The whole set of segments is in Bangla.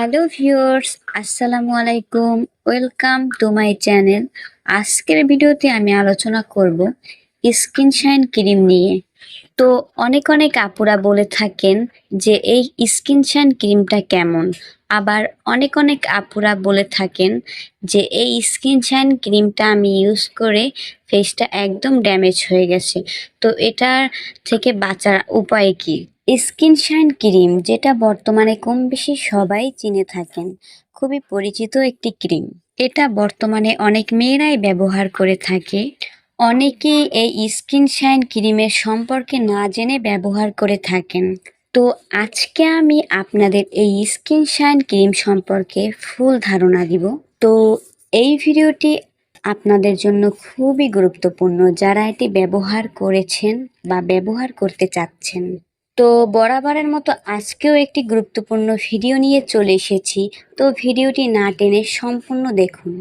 হ্যালো ভিউয়ার্স, আসসালামু আলাইকুম। Welcome to my channel. আজকের ভিডিওতে আমি আলোচনা করব স্কিন শাইন ক্রিম নিয়ে। তো অনেক অনেক আপুরা বলে থাকেন যে এই স্কিন শাইন ক্রিমটা কেমন। আবার অনেক অনেক আপুরা বলে থাকেন যে এই স্কিন শাইন ক্রিমটা আমি ইউজ করে ফেসটা একদম ড্যামেজ হয়ে গেছে। তো এটার থেকে বাঁচার উপায় কি? স্কিন শাইন ক্রিম যেটা বর্তমানে কম বেশি সবাই চিনে থাকেন, খুবই পরিচিত একটি ক্রিম। এটা বর্তমানে অনেক মেয়েরাই ব্যবহার করে থাকে। অনেকেই এই স্কিন শাইন ক্রিমের সম্পর্কে না জেনে ব্যবহার করে থাকেন। তো আজকে আমি আপনাদের এই স্কিন শাইন ক্রিম সম্পর্কে ফুল ধারণা দিব। তো এই ভিডিওটি আপনাদের জন্য খুবই গুরুত্বপূর্ণ যারা এটি ব্যবহার করেছেন বা ব্যবহার করতে চাচ্ছেন। তো বরাবরের মতো আজকেও একটি গুরুত্বপূর্ণ ভিডিও নিয়ে চলে এসেছি। তো ভিডিওটি না টেনে সম্পূর্ণ দেখুন।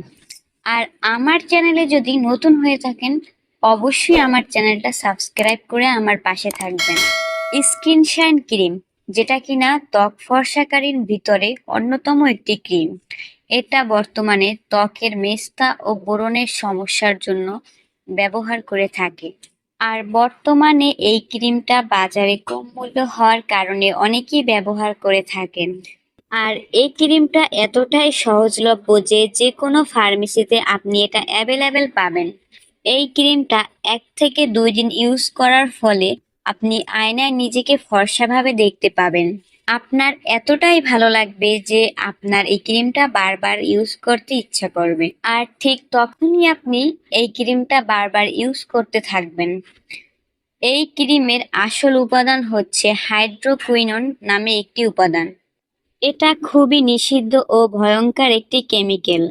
আর আমার চ্যানেলে যদি নতুন হয়ে থাকেন, অবশ্যই আমার চ্যানেলটা সাবস্ক্রাইব করে আমার পাশে থাকবেন। স্কিন শাইন ক্রিম, যেটা কিনা ত্বক ফর্সাকারীর ভিতরে অন্যতম একটি ক্রিম। এটা বর্তমানে ত্বকের মেস্তা ও বোরনের সমস্যার জন্য ব্যবহার করে থাকে। আর বর্তমানে এই ক্রিমটা বাজারে কম মূল্য হওয়ার কারণে অনেকেই ব্যবহার করে থাকেন। আর এই ক্রিমটা এতটাই সহজলভ্য যে যে কোনো ফার্মেসিতে আপনি এটা অ্যাভেলেবেল পাবেন। এই ক্রিমটা এক থেকে দুই দিন ইউজ করার ফলে আপনি আয়নায় নিজেকে ফর্সাভাবে দেখতে পাবেন। আপনার এতটাই ভালো লাগবে যে আপনার এই ক্রিমটা বারবার ইউজ করতে ইচ্ছা করবে। আর ঠিক তখনই আপনি এই ক্রিমটা বারবার ইউজ করতে থাকবেন। এই ক্রিমের আসল উপাদান হচ্ছে হাইড্রোকুইনন নামে একটি উপাদান। এটা খুবই নিষিদ্ধ ও ভয়ঙ্কর একটি কেমিক্যাল,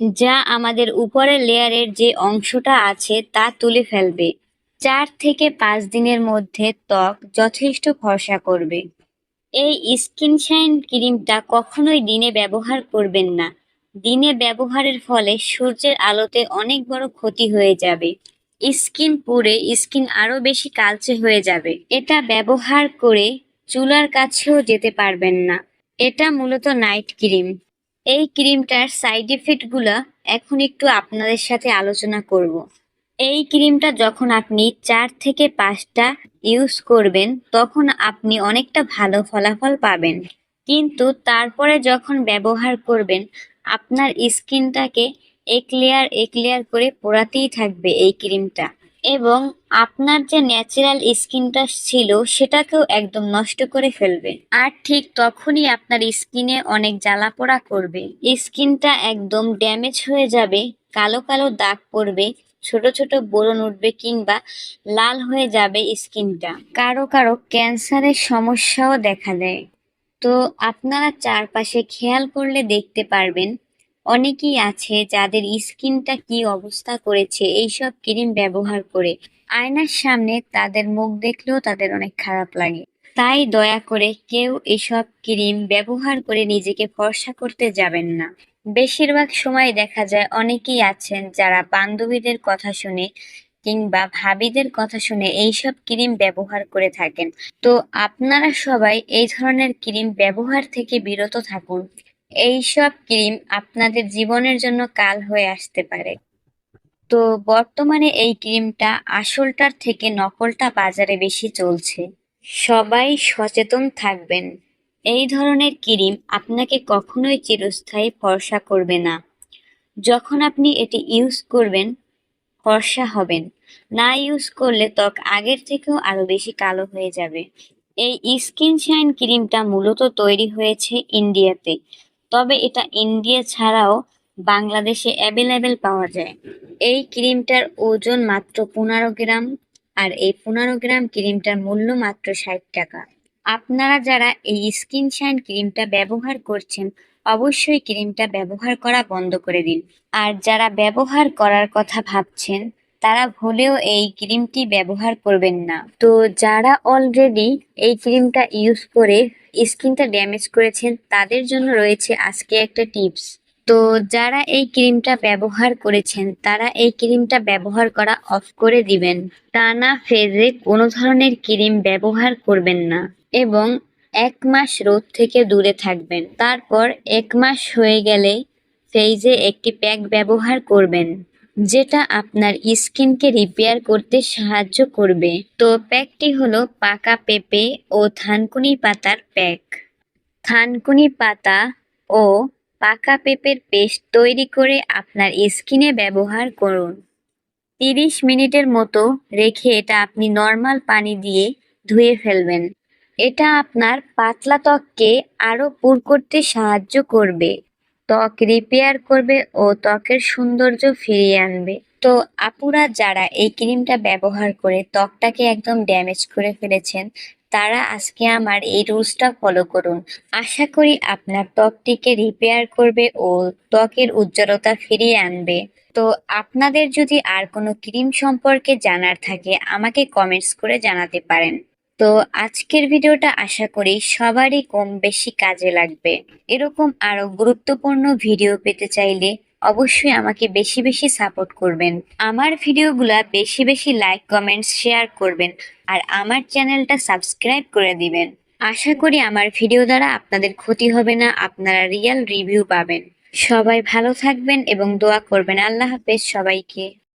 যা আমাদের উপরের লেয়ারের যে অংশটা আছে তা তুলে ফেলবে। চার থেকে পাঁচ দিনের মধ্যে ত্বক যথেষ্ট ফর্সা করবে। এই স্কিন শাইন ক্রিমটা কখনোই দিনে ব্যবহার করবেন না। দিনে ব্যবহারের ফলে সূর্যের আলোতে অনেক বড় ক্ষতি হয়ে যাবে। স্কিন পুড়ে স্কিন আরও বেশি কালচে হয়ে যাবে। এটা ব্যবহার করে চুলার কাছেও যেতে পারবেন না। এটা মূলত নাইট ক্রিম। এই ক্রিমটার সাইড ইফেক্টগুলো এখন একটু আপনাদের সাথে আলোচনা করব। এই ক্রিমটা যখন আপনি চার থেকে পাঁচটা ইউজ করবেন, তখন আপনি অনেকটা ভালো ফলাফল পাবেন। কিন্তু তারপরে যখন ব্যবহার করবেন, আপনার স্কিনটাকে এক লেয়ার এক লেয়ার করে পোড়াতেই থাকবে এই ক্রিমটা। এবং আপনার যে ন্যাচারাল স্কিনটা ছিল, সেটাকেও একদম নষ্ট করে ফেলবে। আর ঠিক তখনই আপনার স্কিনে অনেক জ্বালা পোড়া করবে। স্কিনটা একদম ড্যামেজ হয়ে যাবে, কালো কালো দাগ পড়বে, ছোট ছোট বোরন উঠবে কিংবা লাল হয়ে যাবে স্কিনটা। কারও কারও ক্যান্সারের সমস্যাও দেখা দেয়। তো আপনারা চারপাশে খেয়াল করলে দেখতে পারবেন, অনেকেই আছে যাদের স্কিনটা কি অবস্থা করেছে, এইসব ক্রিম ব্যবহার করে। আয়নার সামনে তাদের মুখ দেখলেও তাদের অনেক খারাপ লাগে। তাই দয়া করে কেউ এসব ক্রিম ব্যবহার করে নিজেকে ফর্সা করতে যাবেন না। বেশিরভাগ সময় দেখা যায় অনেকেই আছেন যারা বান্ধবীদের কথা শুনে কিংবা ভাবিদের কথা শুনে এইসব ক্রিম ব্যবহার করে থাকেন। তো আপনারা সবাই এই ধরনের ক্রিম ব্যবহার থেকে বিরত থাকুন। এইসব ক্রিম আপনাদের জীবনের জন্য কাল হয়ে আসতে পারে। তো বর্তমানে এই ক্রিমটা আসলটার থেকে নকলটা বাজারে বেশি চলছে। সবাই সচেতন থাকবেন। এই ধরনের ক্রিম আপনাকে কখনোই চিরস্থায়ী ফর্সা করবে না। যখন আপনি এটি ইউজ করবেন, ফর্সা হবেন। না ইউজ করলে ত্বক আগের থেকেও আরও বেশি কালো হয়ে যাবে। এই স্কিন শাইন ক্রিমটা মূলত তৈরি হয়েছে ইন্ডিয়াতে। তবে এটা ইন্ডিয়া ছাড়াও বাংলাদেশে অ্যাভেলেবেল পাওয়া যায়। এই ক্রিমটার ওজন মাত্র পনেরো গ্রাম আর এই পনেরো গ্রাম ক্রিমটার মূল্য মাত্র ষাট টাকা। আপনারা যারা এই স্কিন শাইন ক্রিমটা ব্যবহার করছেন, অবশ্যই ক্রিমটা ব্যবহার করা বন্ধ করে দিন। আর যারা ব্যবহার করার কথা ভাবছেন, তারা ভুলেও এই ক্রিমটি ব্যবহার করবেন না। তো যারা অলরেডি এই ক্রিমটা ইউজ করে স্কিনটা ড্যামেজ করেছেন, তাদের জন্য রয়েছে আজকে একটা টিপস তো যারা এই ক্রিমটা ব্যবহার করেছেন, তারা এই ক্রিমটা ব্যবহার করা অফ করে দিবেন। টানা ফেজে কোনো ধরনের ক্রিম ব্যবহার করবেন না এবং এক মাস রোদ থেকে দূরে থাকবেন। তারপর এক মাস হয়ে গেলে ফেইজে একটি প্যাক ব্যবহার করবেন, যেটা আপনার স্কিনকে রিপেয়ার করতে সাহায্য করবে। তো প্যাকটি হলো পাকা পেঁপে ও থানকুনি পাতার প্যাক। থানকুনি পাতা ও পাকা পেঁপের পেস্ট তৈরি করে আপনার স্কিনে ব্যবহার করুন। তিরিশ মিনিটের মতো রেখে এটা আপনি নর্মাল পানি দিয়ে ধুয়ে ফেলবেন। এটা আপনার পাতলা ত্বককে আরও পুর করতে সাহায্য করবে। ত্বক রিপেয়ার করবে ও ত্বকের সৌন্দর্য ফিরিয়ে আনবে। তো আপুরা যারা এই ক্রিমটা ব্যবহার করে ত্বকটাকে একদম ড্যামেজ করে ফেলেছেন, তারা আজকে আমার এই রুলসটা ফলো করুন। আশা করি আপনার ত্বকটিকে রিপেয়ার করবে ও ত্বকের উজ্জ্বলতা ফিরিয়ে আনবে। তো আপনাদের যদি আর কোনো ক্রিম সম্পর্কে জানার থাকে, আমাকে কমেন্টস করে জানাতে পারেন। তো আজকের ভিডিওটা আশা করি সবারই কম বেশি কাজে লাগবে। এরকম আরও গুরুত্বপূর্ণ ভিডিও পেতে চাইলে অবশ্যই আমাকে বেশি বেশি সাপোর্ট করবেন। আমার ভিডিওগুলা বেশি বেশি লাইক কমেন্টস শেয়ার করবেন আর আমার চ্যানেলটা সাবস্ক্রাইব করে দিবেন। আশা করি আমার ভিডিও দ্বারা আপনাদের ক্ষতি হবে না, আপনারা রিয়েল রিভিউ পাবেন। সবাই ভালো থাকবেন এবং দোয়া করবেন। আল্লাহ হাফেজ সবাইকে।